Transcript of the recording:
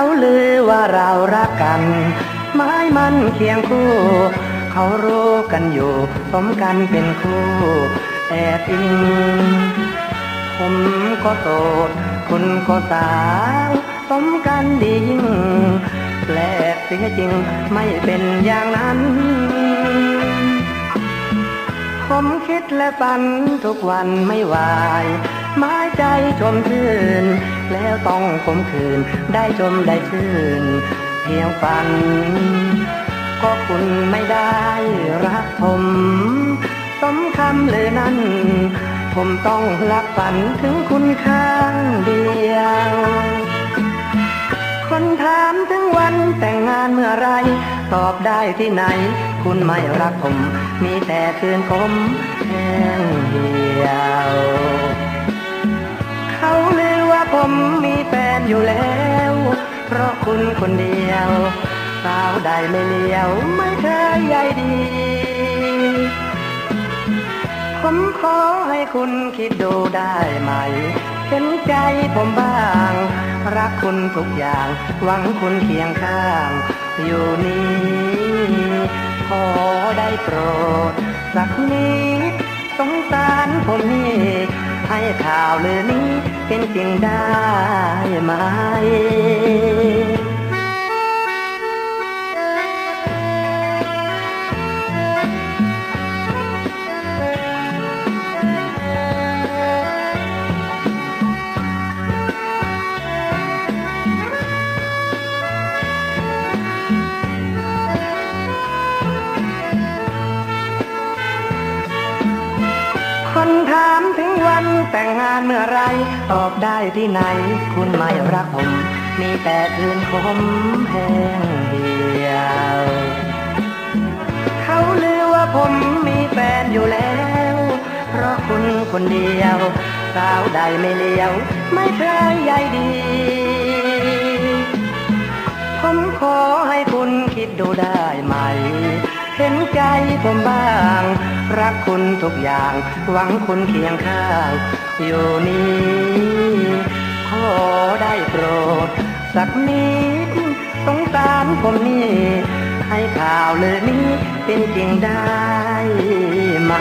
าลือว่าเรารักกัน ไม้มันเคียงคู่ เขารู้กันอยู่สมกันเป็นคู่แอบอิงผมก็โสดคุณก็สาวสมกันดียิ่งแปลกเสียจริงไม่เป็นอย่างนั้น ผมคิดและฝันทุกวันไม่วาย ไม้ใจชมชื่น แล้วต้องผมคืน ได้ชมได้ชื่น เพียงฝัน ก็คุณไม่ได้รักผมสมคำเลยนั้น ผมต้องรักฝันถึงคุณข้างเดียวคนถามถึงวันแต่งงานเมื่อไร ตอบได้ที่ไหน คุณไม่รักผม มีแต่คืนผมแห้งเหี่ยว คุณคนเดียว สาวใดไม่เลี้ยว ไม่เคยใยดี ผมขอให้คุณคิดดูได้ไหม เห็นใจผมบ้าง รักคุณทุกอย่าง หวังคุณเคียงข้าง อยู่นี่ขอได้โปรด สักนิดสงสารผมนี่ให้ข่าวลืองนี้เป็นจริงได้ไหม คนถามถึงวันแต่งงานเมื่อไร ตอบได้ที่ไหน คุณไม่รักผม มีแต่คืนคมแห้งเหี่ยว เขาลือว่าผมมีแฟนอยู่แล้ว เพราะคุณคนเดียว สาวใดไม่เลี้ยว ไม่เคยใยดี ผมขอให้คุณคิดดูได้ไหม เห็นใจผมบ้าง รักคุณทุกอย่าง หวังคุณเคียงข้างอยู่นี้ขอได้โปรด สักนิดสงสารผมนี่ให้ข่าวเลยนี้เป็นจริงได้ไหม